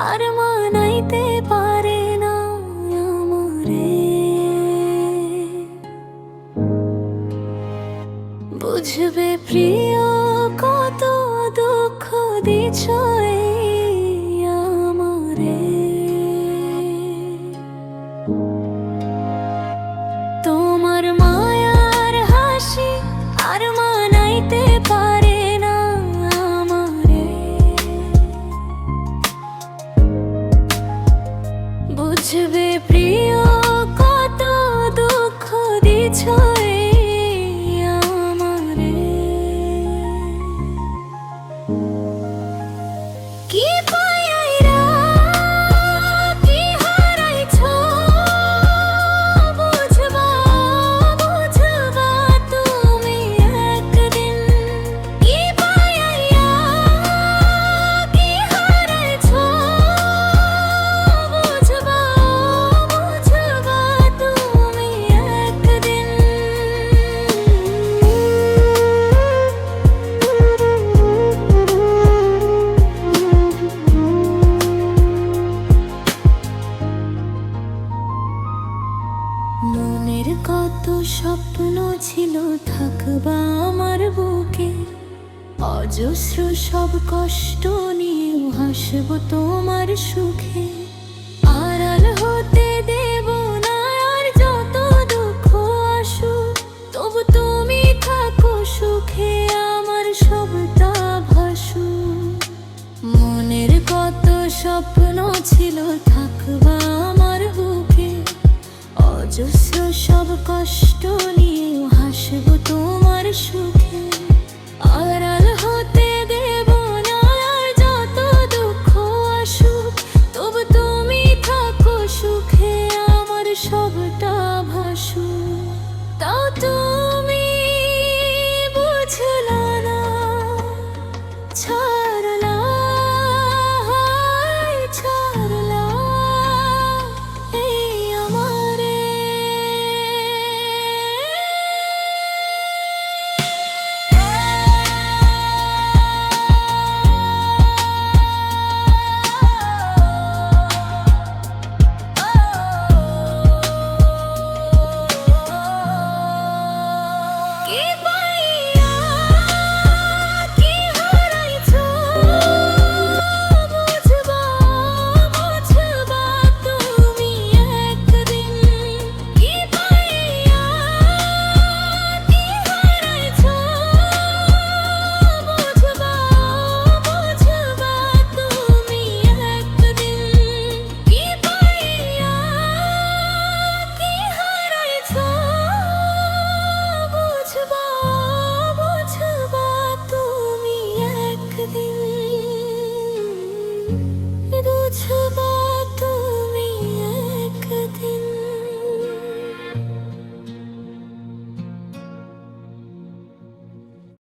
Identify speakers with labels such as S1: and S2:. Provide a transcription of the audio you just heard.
S1: আর মানাইতে পারে না বুঝবে প্রিয় কত দুঃখ দিছয়ে equipo. স্বপ্ন ছিল থাকবা আমার বুকে। অজস্র সব কষ্ট নিয়ে হাসব তোমার সুখে। আড়াল হতে দেব না আর যত দুঃখ আসুক, তবু তুমি থাকো সুখে, আমার সবটা ভাসু মনের কত স্বপ্ন ছিল থাকবা সব কষ্ট নিয়ে হাসব তোমার সুখে। আড়াল হতে দেব যত দুঃখ আসুক, তবু তুমি থাকো সুখে, আমার সবটা